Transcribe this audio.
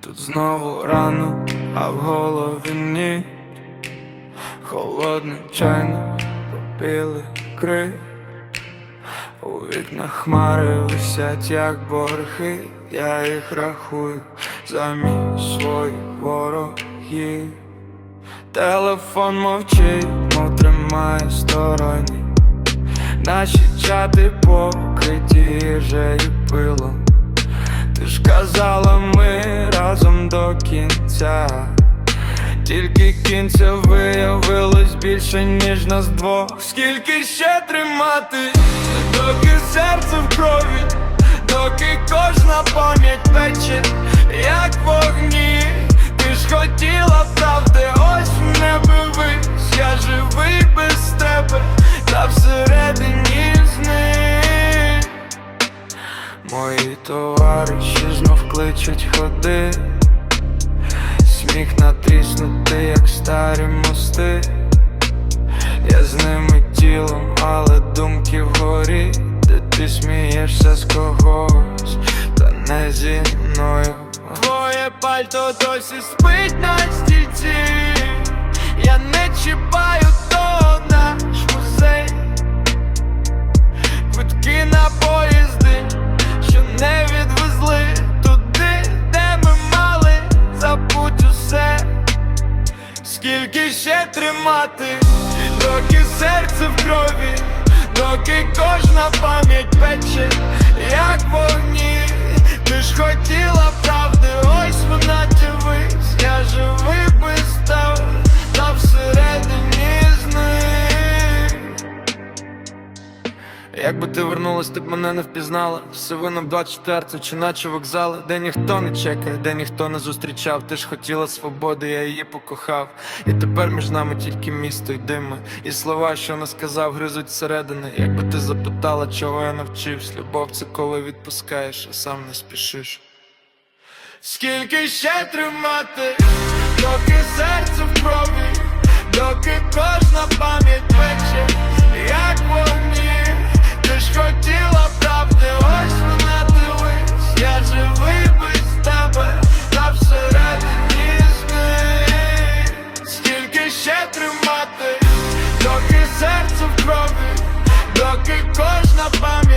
Тут знову рано, а в голові ні. Холодний чайник, попіли крик У вікнах хмари висять, як борги, я їх рахую замість своїх ворогів. Телефон мовчить, мов тримає стороні Наші чати покриті їжею до кінця. Тільки кінця виявилось більше, ніж нас двох. Скільки ще тримати, доки серце в крові, доки кожна пам'ять пече, як вогні. Ти ж хотіла правди, ось не бивись, я живий без тебе, та всередині з них Мої товариші знов кличуть ходи Сміх натріснутий, як старі мости. Я з ними тілом, але думки вгорі. Де ти смієшся з когось, та не зі мною. Твоє пальто досі спить на стільці. Я не чіпаю скільки ще тримати, доки серце в крові, доки кожна пам'ять пече, як вогні, ти ж хотіла правди, Якби ти вернулась, ти б мене не впізнала. Все вином 24 чи наче вокзали Де ніхто не чекає, де ніхто не зустрічав. Ти ж хотіла свободи, я її покохав. І тепер між нами тільки місто й дими І слова, що не сказав, гризуть зсередини. Якби ти запитала, чого я навчився Любов це коли відпускаєш, а сам не спішиш. Скільки ще тримати, доки серце в крові, доки кожна пам'ять пече, up on